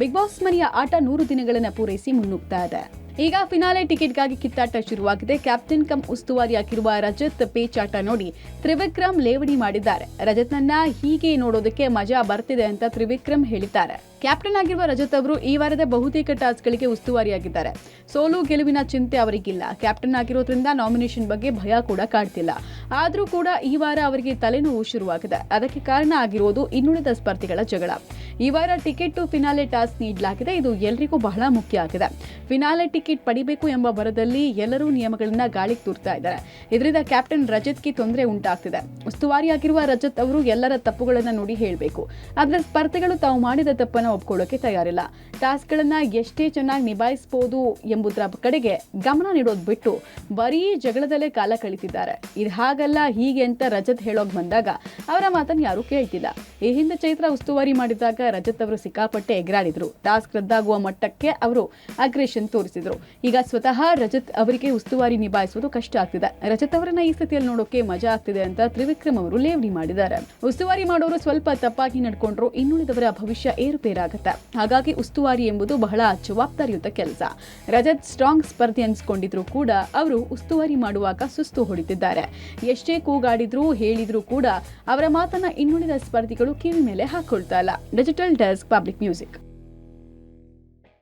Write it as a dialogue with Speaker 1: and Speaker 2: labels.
Speaker 1: Big boss ಮನೆಯ ಆಟ ನೂರು ದಿನಗಳನ್ನು ಪೂರೈಸಿ ಮುನ್ನುಗ್ತಾ ಇದೆ. ಈಗ ಫಿನಾಲೆ ಟಿಕೆಟ್ಗಾಗಿ ಕಿತ್ತಾಟ ಶುರುವಾಗಿದೆ. ಕ್ಯಾಪ್ಟನ್ ಕಮ್ ಉಸ್ತುವಾರಿಯಾಗಿರುವ ರಜತ್ ಪೇಚಾಟ ನೋಡಿ ತ್ರಿವಿಕ್ರಮ್ ಲೇವಡಿ ಮಾಡಿದ್ದಾರೆ. ರಜತ್ನನ್ನ ಹೀಗೆ ನೋಡೋದಕ್ಕೆ ಮಜಾ ಬರ್ತಿದೆ ಅಂತ ತ್ರಿವಿಕ್ರಮ್ ಹೇಳಿದ್ದಾರೆ. ಕ್ಯಾಪ್ಟನ್ ಆಗಿರುವ ರಜತ್ ಅವರು ಈ ವಾರದ ಬಹುತೇಕ ಟಾಸ್ಕ್ಗಳಿಗೆ ಉಸ್ತುವಾರಿಯಾಗಿದ್ದಾರೆ. ಸೋಲು ಗೆಲುವಿನ ಚಿಂತೆ ಅವರಿಗಿಲ್ಲ. ಕ್ಯಾಪ್ಟನ್ ಆಗಿರೋದ್ರಿಂದ ನಾಮಿನೇಷನ್ ಬಗ್ಗೆ ಭಯ ಕೂಡ ಕಾಡ್ತಿಲ್ಲ. ಆದರೂ ಕೂಡ ಈ ವಾರ ಅವರಿಗೆ ತಲೆನೋವು ಶುರುವಾಗಿದೆ. ಅದಕ್ಕೆ ಕಾರಣ ಆಗಿರೋದು ಇನ್ನುಳಿದ ಸ್ಪರ್ಧಿಗಳ ಜಗಳ. ಈ ವಾರ ಟಿಕೆಟ್ ಟು ಫಿನಾಲೆ ಟಾಸ್ ನೀಡಲಾಗಿದೆ. ಇದು ಎಲ್ಲರಿಗೂ ಬಹಳ ಮುಖ್ಯ ಆಗಿದೆ. ಫಿನಾಲೆ ಟಿಕೆಟ್ ಪಡಿಬೇಕು ಎಂಬ ಬರದಲ್ಲಿ ಎಲ್ಲರೂ ನಿಯಮಗಳನ್ನ ಗಾಳಿಗೆ ತೂರ್ತಾ ಇದ್ದಾರೆ. ಇದರಿಂದ ಕ್ಯಾಪ್ಟನ್ ರಜತ್ಗೆ ತೊಂದರೆ ಉಂಟಾಗ್ತಿದೆ. ಉಸ್ತುವಾರಿಯಾಗಿರುವ ರಜತ್ ಅವರು ಎಲ್ಲರ ತಪ್ಪುಗಳನ್ನು ನೋಡಿ ಹೇಳಬೇಕು. ಆದರೆ ಸ್ಪರ್ಧೆಗಳು ತಾವು ಮಾಡಿದ ತಪ್ಪನ್ನ ಒಪ್ಕೊಳ್ಳೋಕೆ ತಯಾರಿಲ್ಲ. ಟಾಸ್ಕ್ಗಳನ್ನ ಎಷ್ಟೇ ಚೆನ್ನಾಗಿ ನಿಭಾಯಿಸಬಹುದು ಎಂಬುದರ ಕಡೆಗೆ ಗಮನ ನೀಡೋದು ಬಿಟ್ಟು ಬರೀ ಜಗಳದಲ್ಲೇ ಕಾಲ ಕಳೀತಿದ್ದಾರೆ. ಇದು ಹಾಗಲ್ಲ, ಹೀಗೆ ಅಂತ ರಜತ್ ಹೇಳೋಕೆ ಬಂದಾಗ ಅವರ ಮಾತನ್ನು ಯಾರೂ ಕೇಳ್ತಿಲ್ಲ. ಈ ಹಿಂದೆ ಚೈತ್ರ ಉಸ್ತುವಾರಿ ಮಾಡಿದಾಗ ರಜತ್ ಅವರು ಸಿಕ್ಕಾಪಟ್ಟೆ ಎಗರಾಡಿದ್ರು. ಟಾಸ್ಕ್ ರದ್ದಾಗುವ ಮಟ್ಟಕ್ಕೆ ಅವರು ಅಗ್ರೆಷನ್ ತೋರಿಸಿದ್ರು. ಈಗ ಸ್ವತಃ ರಜತ್ ಅವರಿಗೆ ಉಸ್ತುವಾರಿ ನಿಭಾಯಿಸುವುದು ಕಷ್ಟ ಆಗ್ತಿದೆ. ರಜತ್ ಅವರನ್ನ ಈ ಸ್ಥಿತಿಯಲ್ಲಿ ನೋಡೋಕೆ ಮಜಾ ಆಗ್ತಿದೆ ಅಂತ ತ್ರಿವಿಕ್ರಮ್ ಅವರು ಲೇವಡಿ ಮಾಡಿದ್ದಾರೆ. ಉಸ್ತುವಾರಿ ಮಾಡೋರು ಸ್ವಲ್ಪ ತಪ್ಪಾಗಿ ನಡ್ಕೊಂಡ್ರು, ಇನ್ನುಳಿದವರ ಭವಿಷ್ಯ ಏರುಪೇರಾಗತ್ತೆ. ಹಾಗಾಗಿ ಉಸ್ತುವಾರಿ ಎಂಬುದು ಬಹಳ ಜವಾಬ್ದಾರಿಯುತ ಕೆಲಸ. ರಜತ್ ಸ್ಟ್ರಾಂಗ್ ಸ್ಪರ್ಧೆ ಅನ್ಸ್ಕೊಂಡಿದ್ರು ಕೂಡ ಅವರು ಉಸ್ತುವಾರಿ ಮಾಡುವಾಗ ಸುಸ್ತು ಹೊಡಿತಿದ್ದಾರೆ. ಎಷ್ಟೇ ಕೂಗಾಡಿದ್ರು ಹೇಳಿದ್ರು ಕೂಡ ಅವರ ಮಾತನ್ನ ಇನ್ನುಳಿದ ಸ್ಪರ್ಧಿಗಳು ಕಿವಿ ಮೇಲೆ ಹಾಕೊಳ್ತಾ ಇಲ್ಲ ಡಿಜಿಟಲ್ ಡೆಸ್ಕ್ ಪಬ್ಲಿಕ್ ಮ್ಯೂಸಿಕ್